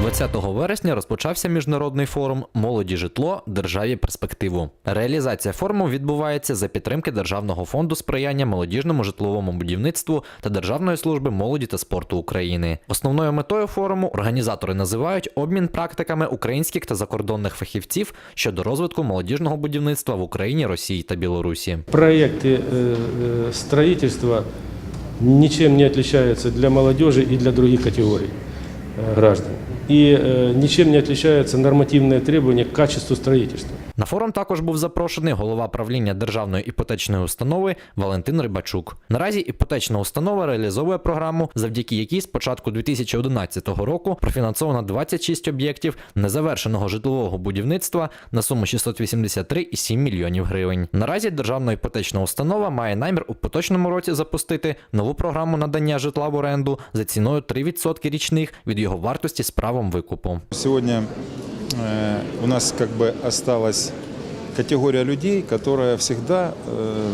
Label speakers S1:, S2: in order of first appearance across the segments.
S1: 20 вересня розпочався міжнародний форум Молоді житло державі перспективу. Реалізація форуму відбувається за підтримки Державного фонду сприяння молодіжному житловому будівництву та Державної служби молоді та спорту України. Основною метою форуму організатори називають обмін практиками українських та закордонних фахівців щодо розвитку молодіжного будівництва в Україні, Росії та Білорусі.
S2: Проекты э, э, строительства ничем не отличаются для молодежи и для других категорий э, граждан. И э, ничем не отличаются нормативные требования к качеству строительства.
S1: На форум також був запрошений голова правління державної іпотечної установи Валентин Рибачук. Наразі іпотечна установа реалізовує програму, завдяки якій з початку 2011 року профінансовано 26 об'єктів незавершеного житлового будівництва на суму 683,7 мільйонів гривень. Наразі державна іпотечна установа має намір у поточному році запустити нову програму надання житла в оренду за ціною 3% річних від його вартості з викупу.
S3: Сегодня э, у нас как бы осталась категория людей, которая всегда, э,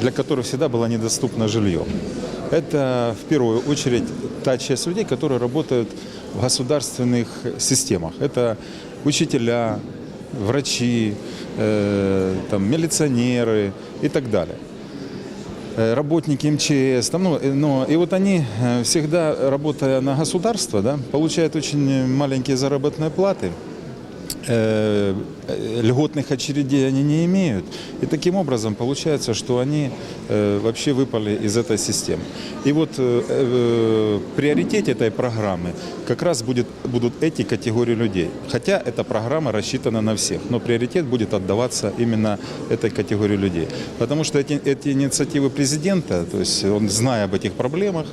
S3: для которых всегда было недоступно жилье. Это в первую очередь та часть людей, которые работают в государственных системах. Это учителя, врачи, э, там, милиционеры и так далее работники МЧС, там, ну, э, но, и вот они э, всегда, работая на государство, да, получают очень маленькие заработные платы, Э, э, льготных очередей они не имеют. И таким образом получается, что они э, вообще выпали из этой системы. И вот э, э, в приоритете этой программы как раз будет, будут эти категории людей. Хотя эта программа рассчитана на всех, но приоритет будет отдаваться именно этой категории людей. Потому что эти, эти инициативы президента, то есть он, зная об этих проблемах,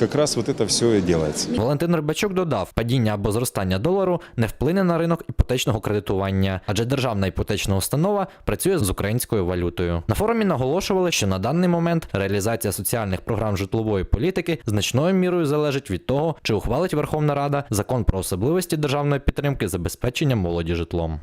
S3: как раз вот это все и делается.
S1: Валентин Рибачук додав, падіння або зростання долару не вплине на ринок іпотечного кредитування, адже державна іпотечна установа працює з українською валютою. На форумі наголошували, що на даний момент реалізація соціальних програм житлової політики значною мірою залежить від того, чи ухвалить Верховна Рада закон про особливості державної підтримки забезпечення молоді житлом.